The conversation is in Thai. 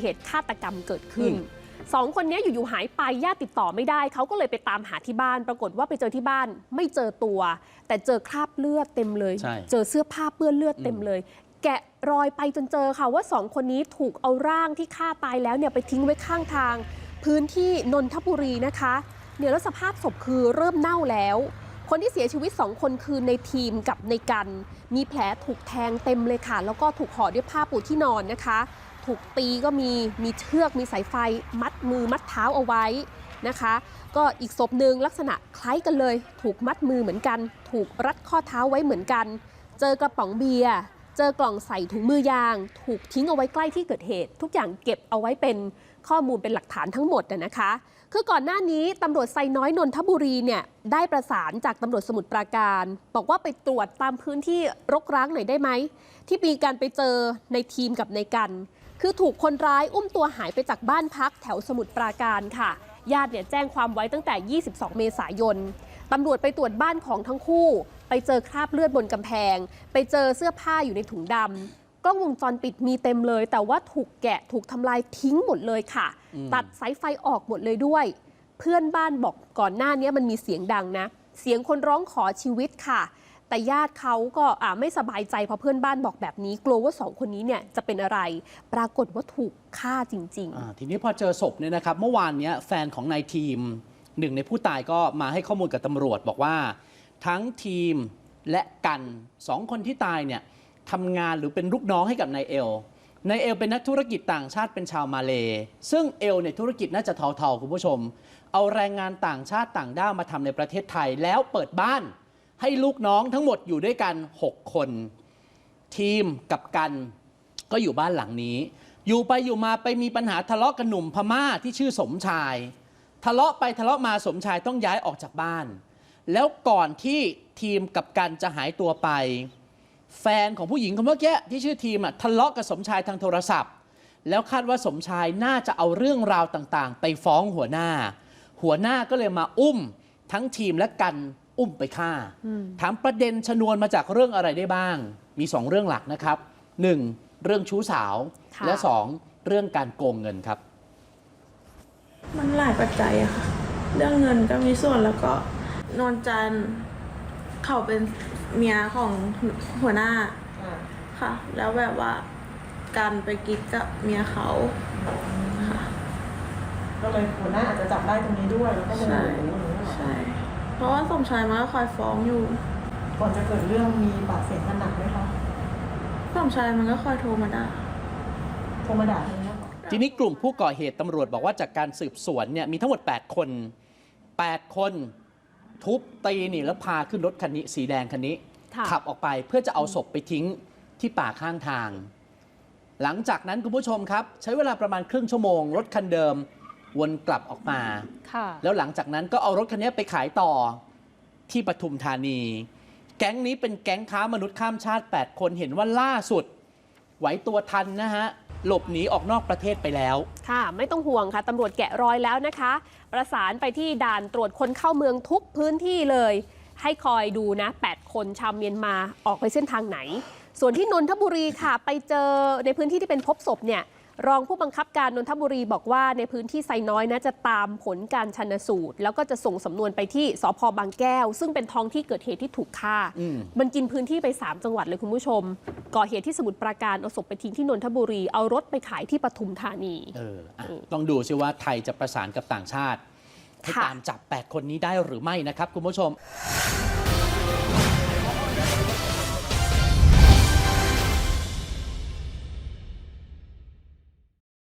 เหตุฆาตกรรมเกิดขึ้นสองคนนี้อยู่ๆหายไปญาติติดต่อไม่ได้ เขาก็เลยไปตามหาที่บ้าน ปรากฏว่าไปเจอที่บ้าน ไม่เจอตัว แต่เจอคราบเลือดเต็มเลยใช่เจอเสื้อผ้าเปื้อนเลือดเต็มเลย แกะรอยไปจนเจอค่ะว่าสองคนนี้ถูกเอาร่างที่ฆ่าตายแล้วเนี่ยไปทิ้งไว้ข้างทาง พื้นที่นนทบุรีนะคะเนี่ยแล้วสภาพศพคือเริ่มเน่าแล้ว คนที่เสียชีวิต2คนคือในทีมกับในกัน มีแผลถูกแทงเต็มเลยค่ะ แล้วก็ถูกห่อด้วยผ้าปูที่นอนนะคะ ถูกตีก็มีมีเชือกมีสายไฟมัดมือมัดเท้าเอาไว้นะคะ ก็อีกศพหนึ่งลักษณะคล้ายกันเลย ถูกมัดมือเหมือนกัน ถูกรัดข้อเท้าไว้เหมือนกัน เจอกระป๋องเบียร์เจอกล่องใส่ถุงมือยาง ถูกทิ้งเอาไว้ใกล้ที่เกิดเหตุ ทุกอย่างเก็บเอาไว้เป็นข้อมูลเป็นหลักฐานทั้งหมดนะนะคะ คือก่อนหน้านี้ตำรวจไซน้อยนนทบุรีเนี่ยได้ประสานจากตำรวจสมุทรปราการ บอกว่าไปตรวจตามพื้นที่รกร้างหน่อยได้ไหมที่มีการไปเจอในทีมกับในกัน คือถูกคนร้ายอุ้มตัวหายไปจากบ้านพักแถวสมุทรปราการค่ะ ญาติเนี่ยแจ้งความไว้ตั้งแต่ 22 เมษายนตำรวจไปตรวจบ้านของทั้งคู่ ไปเจอคราบเลือดบนกำแพง ไปเจอเสื้อผ้าอยู่ในถุงดำกล้องวงจรปิดมีเต็มเลย แต่ว่าถูกแกะถูกทำลายทิ้งหมดเลยค่ะ ตัดสายไฟออกหมดเลยด้วย เพื่อนบ้านบอกก่อนหน้านี้มันมีเสียงดังนะ เสียงคนร้องขอชีวิตค่ะ แต่ญาติเขาก็อ่าไม่สบายใจเพราะเพื่อนบ้านบอกแบบนี้ กลัวว่าสองคนนี้เนี่ยจะเป็นอะไร ปรากฏว่าถูกฆ่าจริงอ่าทีนี้พอเจอศพเนี่ยนะครับ เมื่อวานเนี้ยแฟนของนายทีมหนึ่งในผู้ตายก็มาให้ข้อมูลกับตำรวจบอกว่า ทั้งทีมและกันสองคนที่ตายเนี่ยทำงานหรือเป็นลูกน้องให้กับนายเอลนายเอลเป็นนักธุรกิจต่างชาติเป็นชาวมาเล ซึ่งเอลเนี่ยธุรกิจน่าจะเทาๆคุณผู้ชม เอาแรงงานต่างชาติต่างด้าวมาทำในประเทศไทยแล้วเปิดบ้าน ให้ลูกน้องทั้งหมดอยู่ด้วยกัน 6 คน ทีมกับกันก็อยู่บ้านหลังนี้ อยู่ไปอยู่มาไปมีปัญหาทะเลาะกับหนุ่มพม่าที่ชื่อสมชาย ทะเลาะไปทะเลาะมาสมชายต้องย้ายออกจากบ้าน แล้วก่อนที่ทีมกับกันจะหายตัวไป แฟนของผู้หญิงคนเมื่อกี้ที่ชื่อทีมอะทะเลาะกับสมชายทางโทรศัพท์ แล้วคาดว่าสมชายน่าจะเอาเรื่องราวต่างๆ ไปฟ้องหัวหน้า หัวหน้าก็เลยมาอุ้มทั้งทีมและกัน อุ้มไปฆ่า ถามประเด็นชนวนมาจากเรื่องอะไรได้บ้าง มีสองเรื่องหลักนะครับหนึ่งเรื่องชู้สาวค่ะและสองเรื่องการโกงเงินครับ มันหลายปัจจัยอะค่ะ เรื่องเงินก็มีส่วนแล้วก็นวลจันทร์เขาเป็นเมียของหัวหน้าค่ะ แล้วแบบว่าการไปกิ๊กกับเมียเขาค่ะก็เลยหัวหน้าอาจจะจับได้ตรงนี้ด้วยแล้วก็โมโหใช่อย่างนี้ เหรอใช่เพราะว่าสมชายมันก็คอยฟ้องอยู่ก่อนจะเกิดเรื่องมีปากเสียงกันหนักไหมคะสมชายมันก็คอยโทรมาด่าโทรมาด่าทีนี้เหรอทีนี้กลุ่มผู้ก่อเหตุตำรวจบอกว่าจากการสืบสวนเนี่ยมีทั้งหมด 8 คน 8 คนทุบตีนี่แล้วพาขึ้นรถคันนี้สีแดงคันนี้ค่ะขับออกไปเพื่อจะเอาศพไปทิ้งที่ป่าข้างทาง หลังจากนั้นคุณผู้ชมครับ ใช้เวลาประมาณครึ่งชั่วโมง รถคันเดิม วนกลับออกมาๆค่ะแล้วหลังจากนั้นก็เอารถคันนี้ไปขายต่อที่ปทุมธานี แก๊งนี้เป็นแก๊งค้ามนุษย์ข้ามชาติ 8 คนเห็นว่าล่าสุด ไหวตัวทันนะฮะ หลบหนีออกนอกประเทศไปแล้ว ค่ะ ไม่ต้องห่วงค่ะตำรวจแกะรอยแล้วนะคะ ประสานไปที่ด่านตรวจคนเข้าเมืองทุกพื้นที่เลย ให้คอยดูนะ 8 คนชาวเมียนมาออกไปเส้นทางไหน ส่วนที่นนทบุรีค่ะ ไปเจอในพื้นที่ที่เป็นพบศพเนี่ย รองผู้บังคับการนนทบุรีบอกว่าในพื้นที่ไซน้อยนะจะตามผลการชันสูตร แล้วก็จะส่งสำนวนไปที่สพบางแก้ว ซึ่งเป็นท้องที่เกิดเหตุที่ถูกฆ่าอืมมันกินพื้นที่ไป 3 จังหวัดเลยคุณผู้ชม ก่อเหตุที่สมุทรปราการเอาศพไปทิ้งที่นนทบุรี เอารถไปขายที่ปทุมธานีเอออะต้องดูซิว่าไทยจะประสานกับต่างชาติให้ค่ะตามจับ 8 คนนี้ได้หรือไม่นะครับคุณผู้ชม